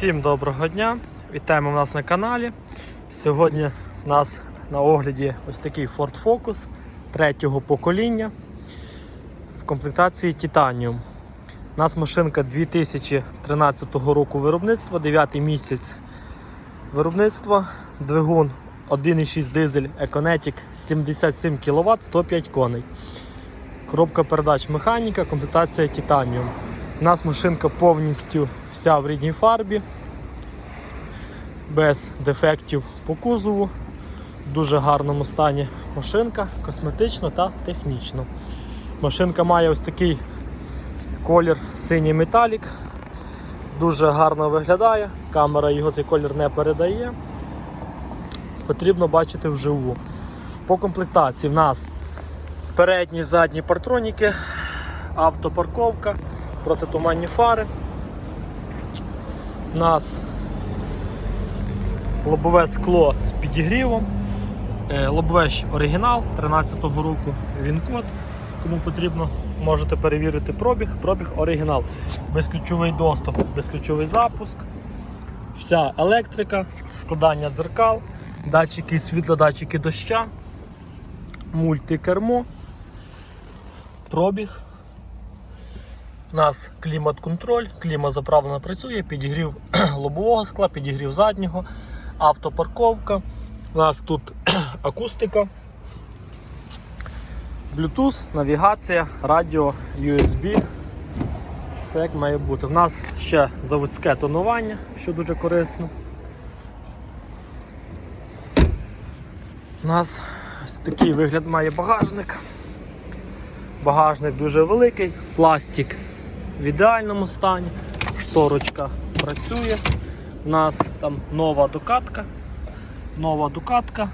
Всім доброго дня! Вітаємо нас на каналі. Сьогодні у нас на огляді ось такий Ford Focus третього покоління в комплектації Titanium. У нас машинка 2013 року виробництва, 9 місяць виробництва, двигун 1,6 дизель Econetic 77 кВт 105 коней. Коробка передач механіка, комплектація Titanium. У нас машинка повністю вся в рідній фарбі, без дефектів по кузову. В дуже гарному стані машинка, косметично та технічно. Машинка має ось такий колір синій металік. Дуже гарно виглядає, камера його цей колір не передає. Потрібно бачити вживу. По комплектації в нас передні задні партроніки, автопарковка, протитуманні фари. У нас лобове скло з підігрівом. Е, Лобове оригінал 13-го року він код. Кому потрібно, можете перевірити пробіг. Пробіг оригінал. Безключовий доступ, безключовий запуск. Вся електрика, складання дзеркал, датчики світла, датчики доща, мультикермо, пробіг. У нас клімат-контроль, кліма заправлена працює, підігрів лобового скла, підігрів заднього, автопарковка. У нас тут акустика, Bluetooth, навігація, радіо, USB. Все як має бути. У нас ще заводське тонування, що дуже корисно. У нас ось такий вигляд має багажник. Багажник дуже великий, пластик в ідеальному стані, шторочка працює. У нас там нова докатка, нова докатка,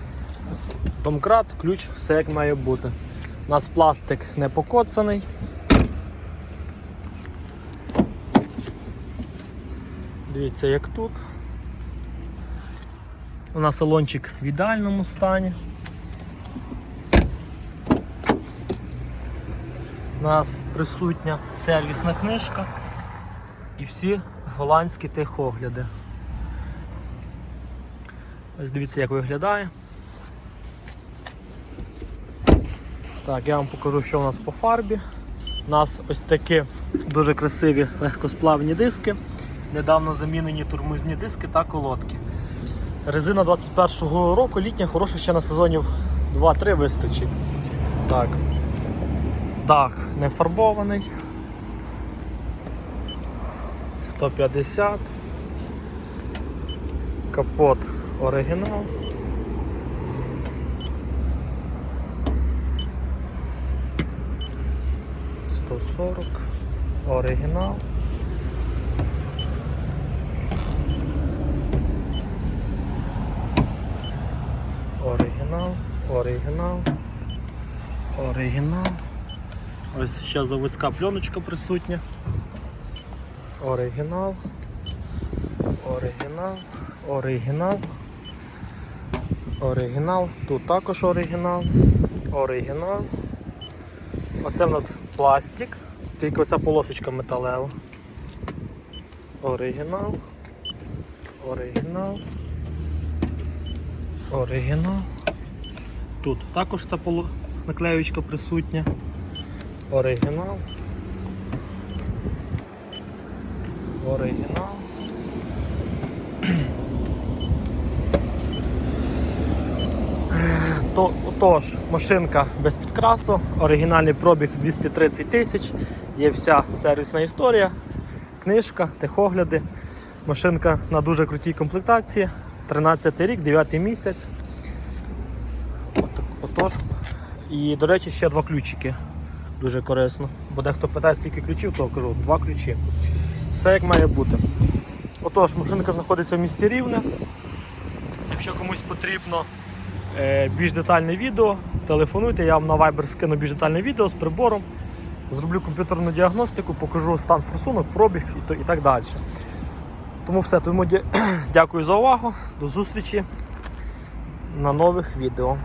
домкрат, ключ, все як має бути. У нас пластик не покоцаний. Дивіться, як тут. У нас салончик в ідеальному стані. Нас присутня сервісна книжка і всі голландські техогляди. Ось дивіться, як виглядає. Так, я вам покажу, що у нас по фарбі. У нас ось такі дуже красиві легкосплавні диски. Недавно замінені турмузні диски та колодки. Резина 21-го року, літня, хороша ще на сезонів 2-3 вистачить. Так. Дах не фарбований. 150. Капот оригінал. Сто сорок. Оригінал. Оригінал, оригінал, оригінал. Ось ще заводська пленочка присутня. Оригінал. Оригінал. Оригінал. Оригінал. Тут також оригінал. Оригінал. Оце в нас пластик. Тільки оця полосочка металева. Оригінал. Оригінал. Оригінал. Тут також ця наклеючка присутня. Оригінал. Оригінал. То, отож, машинка без підкрасу, оригінальний пробіг 230 тисяч, є вся сервісна історія, книжка, техогляди. Машинка на дуже крутій комплектації. 13 рік, 9 місяць. От, отож. І, до речі, ще два ключики. Дуже корисно. Бо дехто питає, скільки ключів, то кажу, два ключі. Все як має бути. Отож, машинка знаходиться в місті Рівне. Якщо комусь потрібно е, більш детальне відео, телефонуйте, я вам на Viber скину більш детальне відео з прибором. Зроблю комп'ютерну діагностику, покажу стан форсунок, пробіг і, то- і так далі. Тому все, тому дякую за увагу. До зустрічі на нових відео.